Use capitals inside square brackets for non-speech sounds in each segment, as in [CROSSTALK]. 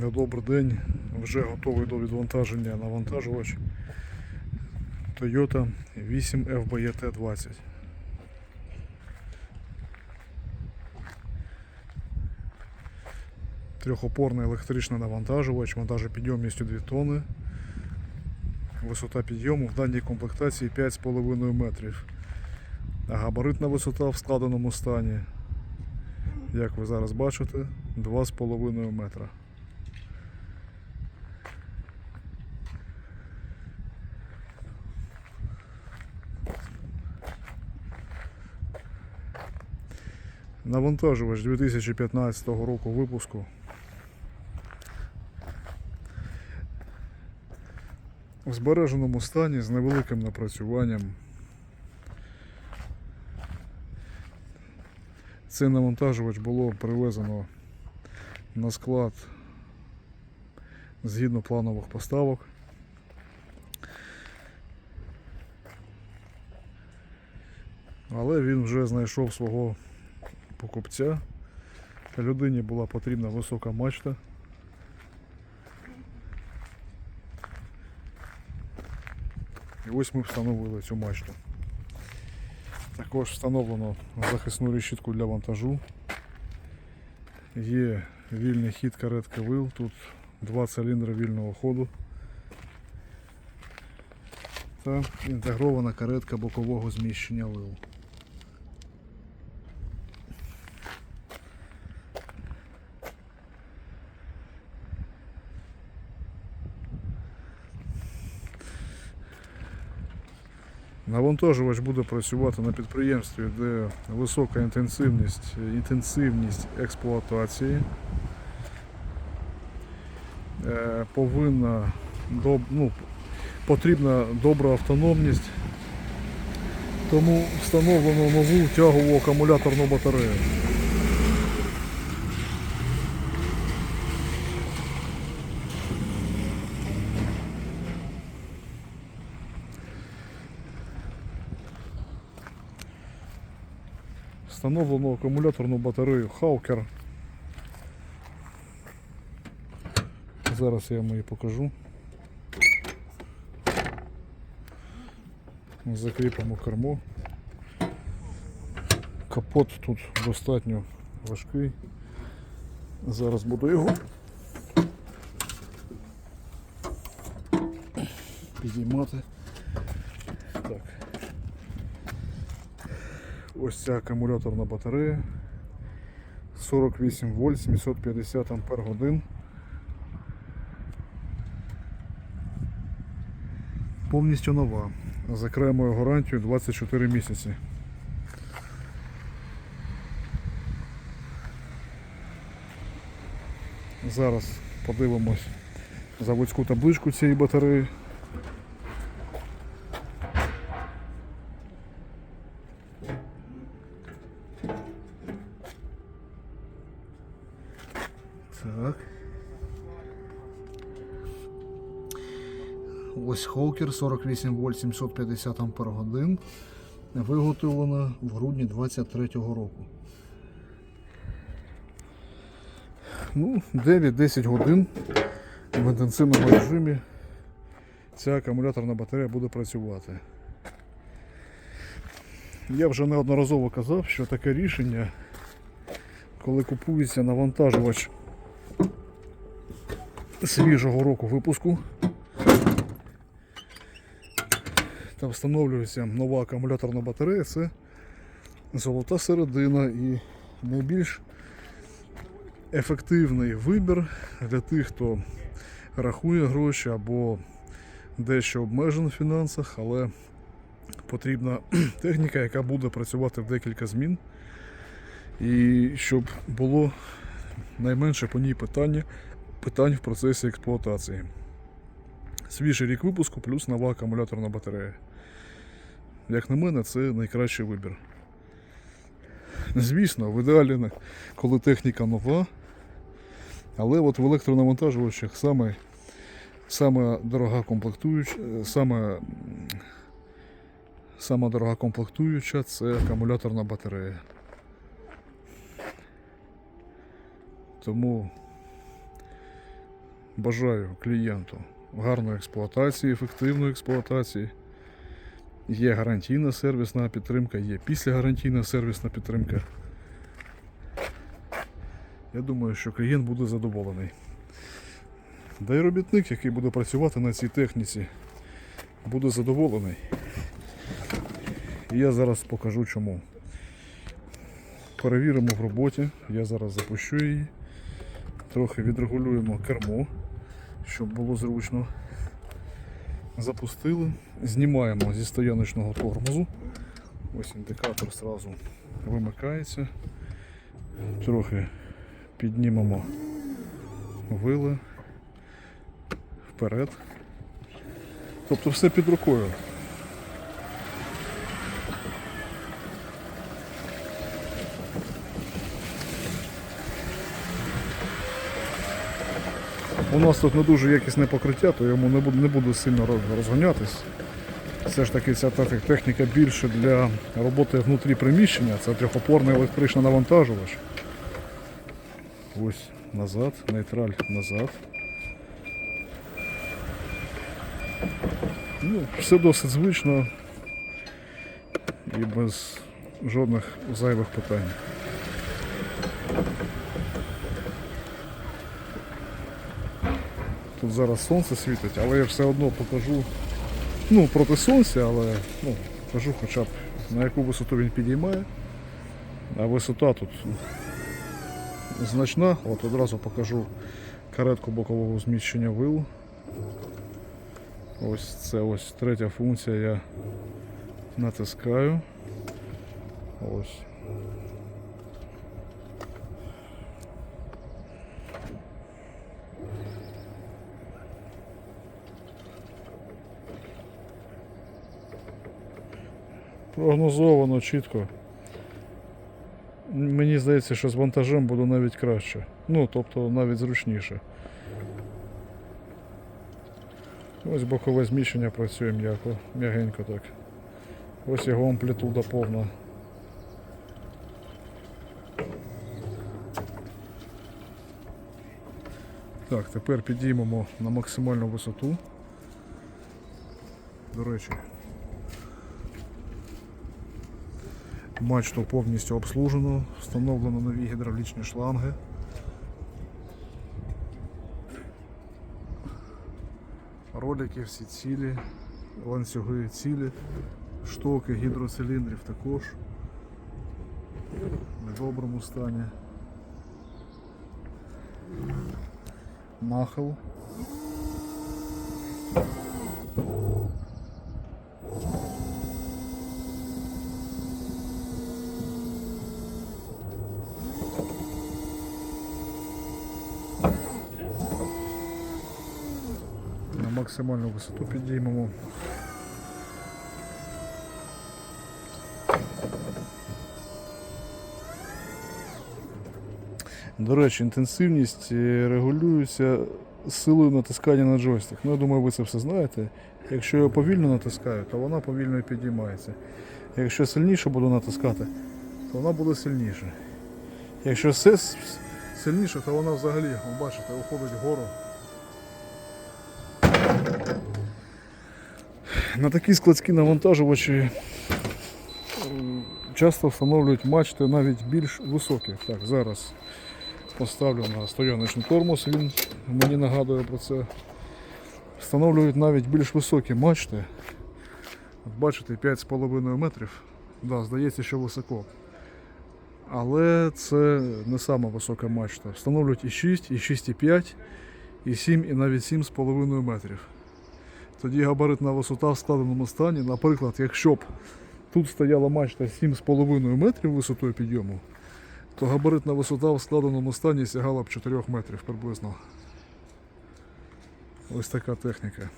На добрий день. Вже готовий до відвантаження навантажувач Toyota 8 FBET 20. Трьохопорний електричний навантажувач, вантажопідйомністю 2 тонни. Висота підйому в даній комплектації 5,5 метрів. А габаритна висота в складеному стані, як ви зараз бачите, 2,5 метра. Навантажувач 2015 року випуску. В збереженому стані з невеликим напрацюванням. Цей навантажувач було привезено на склад згідно планових поставок. Але він вже знайшов свого покупця. Людині була потрібна висока мачта. І ось ми встановили цю мачту. Також встановлено захисну решітку для вантажу. Є вільний хід каретки вил, тут два циліндри вільного ходу. Та інтегрована каретка бокового зміщення вил. Навантажувач буде працювати на підприємстві, де висока інтенсивність, інтенсивність експлуатації. Е, Повинна ну, потрібна добра автономність, тому встановлено нову тягову акумуляторну батарею. Встановлено акумуляторну батарею Hawker. Зараз я вам її покажу. Закріпимо кермо. Капот тут достатньо важкий. Зараз буду його підіймати. Так. Ось ця акумуляторна батарея 48 вольт 750 ампер годин. Повністю нова. З окремою гарантією 24 місяці. Зараз подивимось заводську табличку цієї батареї. Так. Ось Хокер 48 вольт 750 ампер годин. Виготовлена в грудні 23-го року. Ну, 9-10 годин в інтенсивному режимі ця акумуляторна батарея буде працювати. Я вже неодноразово казав, що таке рішення, коли купується навантажувач свіжого року випуску. Та встановлюється нова акумуляторна батарея, це золота середина і найбільш ефективний вибір для тих, хто рахує гроші або дещо обмежений в фінансах, але потрібна [CLEARS THROAT] техніка, яка буде працювати в декілька змін, і щоб було найменше по ній питання, питань в процесі експлуатації. Свіжий рік випуску плюс нова акумуляторна батарея. Як на мене, це найкращий вибір. Звісно, в ідеалі, коли техніка нова, але от в електронавантажувачах саме, саме дорога комплектуюча, саме, м, сама дорога комплектуюча це акумуляторна батарея. Тому Бажаю клієнту гарної експлуатації, ефективної експлуатації. Є гарантійна сервісна підтримка, є післягарантійна сервісна підтримка. Я думаю, що клієнт буде задоволений. Да й робітник, який буде працювати на цій техніці, буде задоволений. І я зараз покажу чому. Перевіримо в роботі. Я зараз запущу її. Трохи відрегулюємо кермо, щоб було зручно. Запустили. Знімаємо зі стояночного тормозу. Ось індикатор зразу вимикається. Трохи піднімемо вили вперед. Тобто все під рукою. У нас тут не дуже якісне покриття, то йому не буду, не буду сильно роз- розганятись. Все ж таки ця техніка більше для роботи внутрі приміщення. Це трьохопорний електричний навантажувач. Ось назад, нейтраль назад. Ну, все досить звично і без жодних зайвих питань. Тут зараз сонце світить, але я все одно покажу. Ну, проти сонця, але ну, покажу хоча б на яку висоту він підіймає. А висота тут значна. От одразу покажу каретку бокового зміщення вил. Ось це ось третя функція. Я натискаю. Ось. Прогнозовано чітко. Мені здається, що з вантажем буде навіть краще. Ну, тобто навіть зручніше. Ось бокове зміщення працює м'яко, м'ягенько так. Ось його амплітуда повна. Так, тепер підіймемо на максимальну висоту. До речі, мачту повністю обслужено, встановлено нові гідравлічні шланги. Ролики всі цілі, ланцюги цілі, штоки гідроциліндрів також в доброму стані. Нахил. На максимальну висоту підіймемо. До речі, інтенсивність е, регулюється силою натискання на джойстик. Ну, я думаю, ви це все знаєте. Якщо я повільно натискаю, то вона повільно і підіймається. Якщо сильніше буду натискати, то вона буде сильніше. Якщо все сильніше, то вона взагалі, ви бачите, уходить вгору. На такі складські навантажувачі часто встановлюють мачти навіть більш високі. Так, зараз поставлю на стояночний тормоз, він мені нагадує про це. Встановлюють навіть більш високі мачти. От бачите, 5,5 метрів. Да, здається, що високо. Але це не сама висока мачта. Встановлюють і 6, і 6,5, і 7, і навіть 7,5 метрів. Тоді габаритна висота в складеному стані, наприклад, якщо б тут стояла мачта 7,5 метрів висотою підйому, то габаритна висота в складеному стані сягала б 4 метрів приблизно. Ось така техніка.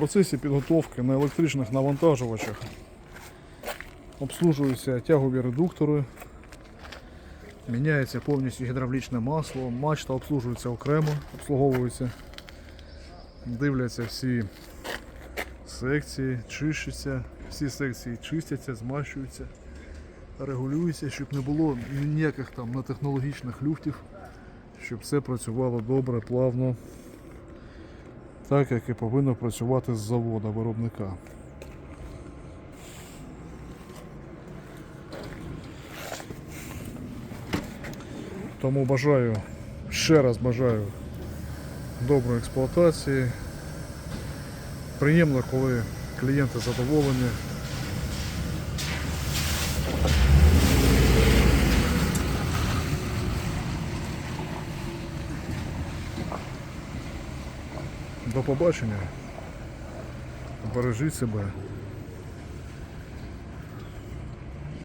Процесі підготовки на електричних навантажувачах обслужуються тягові редуктори, міняється повністю гідравлічне масло, мачта обслужується окремо, обслуговується. дивляться всі секції, чищаться, всі секції чистяться, змащуються, регулюються, щоб не було ніяких там нетехнологічних люфтів, щоб все працювало добре, плавно, так як і повинно працювати з завода виробника. Тому бажаю, ще раз бажаю доброї експлуатації. Приємно, коли клієнти задоволені. Побачення. Бережіть себе.